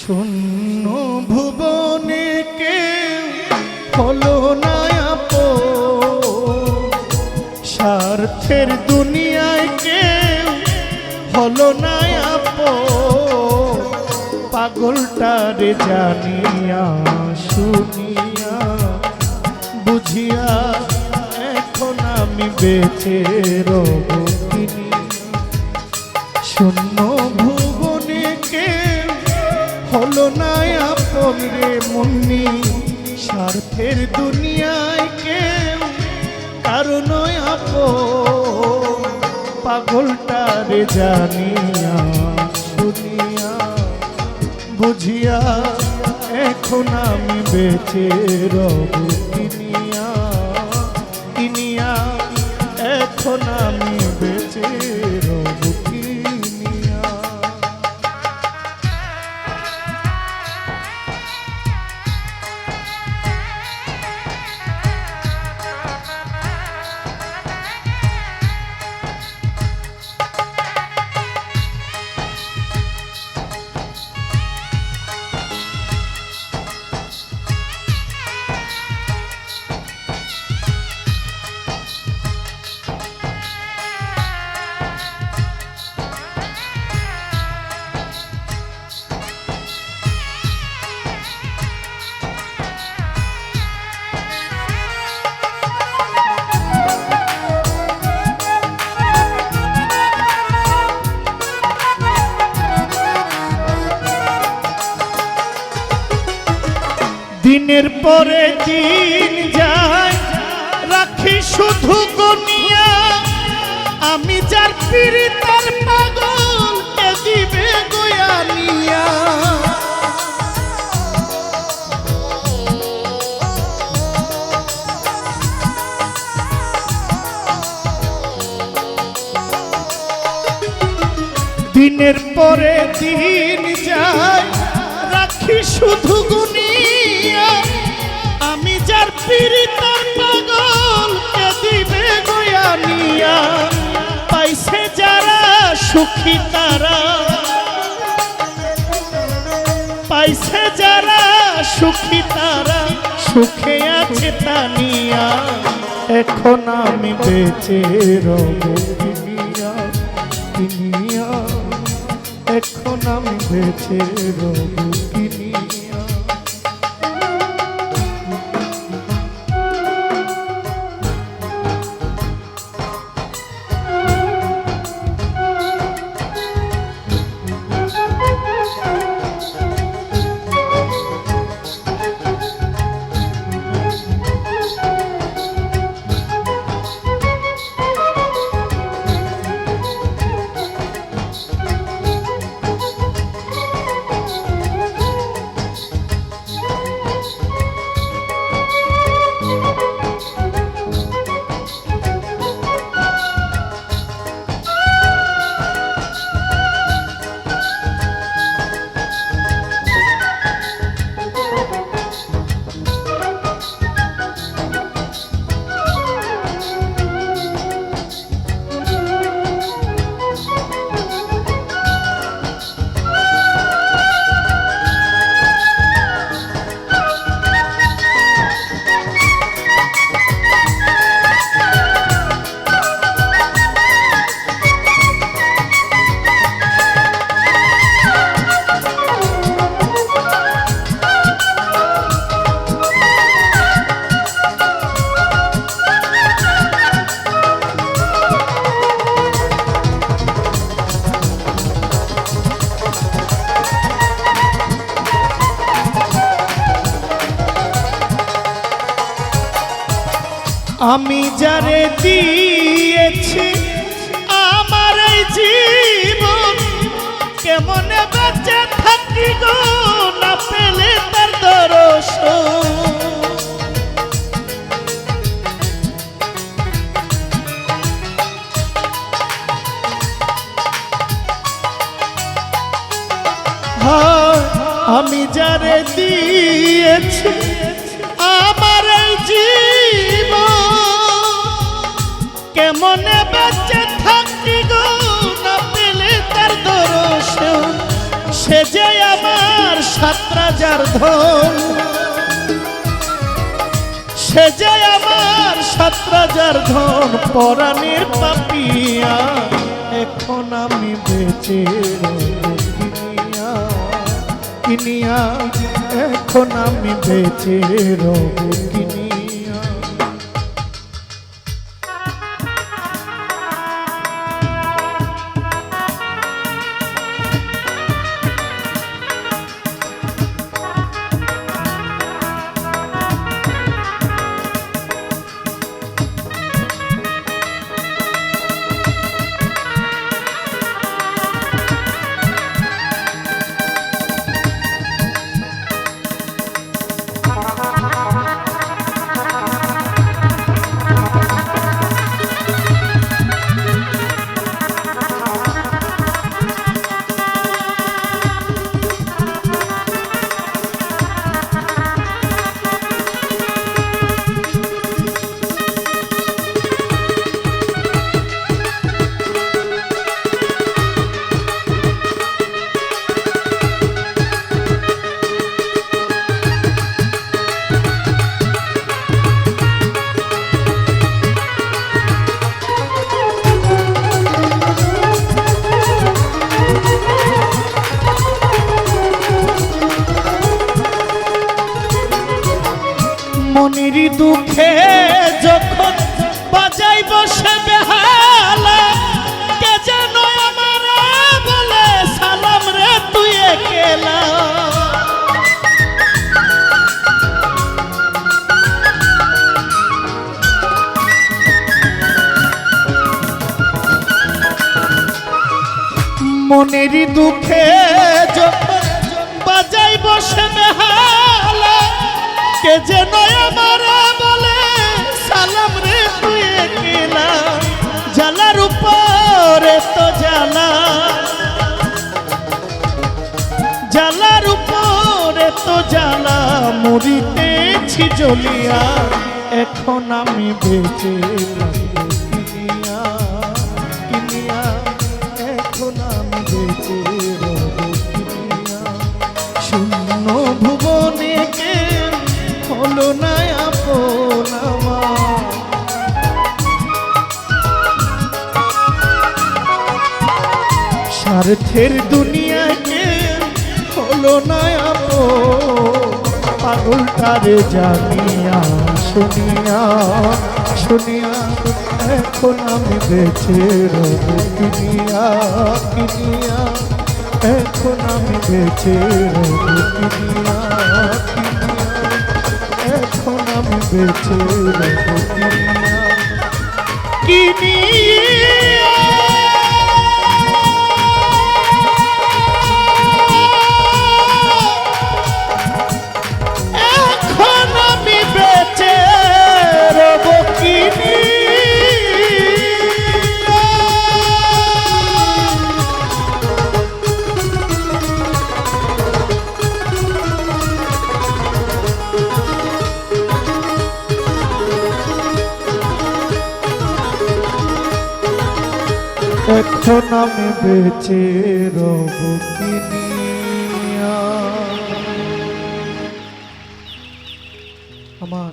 শূন্য ভুবনে কেউ হলো না। স্বার্থের দুনিয়ায় কেউ হলো না আপন। পাগলটারে জানিয়া শুনিয়া বুঝিয়া এখন আমি বেঁচে রব। শূন্য আপন রে মুন্নি, স্বার্থের দুনিয়ায় কেউ কারণ আপন। পাগলটারে জানিয়া দুনিয়া বুঝিয়া, এখন আমি বেঁচে রব কিনিয়া। দিনের পরে দিন যায়। রাখি শুধু গনিয়া আমি যার পীড়িতার পাগল, কে দিবে গোয়ানিয়া দিনের পরে দিন যায়। রাখি শুধু গুনিয়া। আমি যার পীড়িতার পাগল কে দিবে গোয়ানিয়া পাইছে যারা সুখী তারা। পাইছে যারা সুখী তারা, সুখে আছে তানিয়া এখন আমি বেঁচে রব কিনিয়া এখন আমি বেঁচে রব আমি যারে দিয়েছি আমার এই জীবন কেমনে বেঁচে থাকি গো না পেলে তার হয়, আমি যারে দিয়েছি আমার এই জীবন কেমনে বেঁচে থাকি গো? না পেলে তার দর্শন সে যে আমার সাত রাজার ধন। সে যে আমার সাত রাজার ধন। পরাণের পাপিয়া, এখন আমি বেঁচে কিনিয়া কিনিয়া এখন আমি বেঁচে রব কিনিয়া দুঃখে যখন বাজাই বসে বেহালা কে যেন আমার বলে মনের দুঃখে যখন বাজাই বসে কে যেন আমার বলে, সালাম রে তুই একলা জ্বালার উপরে তো জ্বালা। জ্বালার উপরে তো জ্বালা মরিতেছি জ্বলিয়া। এখন আমি বেঁচে কিনিয়া কিনিয়া। এখন আমি বেঁচে শূন্য ভুবনে হলো না আপন আমার। স্বার্থের দুনিয়াকে হলো না আপো পাগলটারে জানিয়া শুনিয়া শুনিয়া এখন আমি বেঁচে রব কিনিয়া কিনিয়া। এখন আমি বেঁচে রব বেঁচে কিনিয়া এখন আমি বেঁচে রব আমার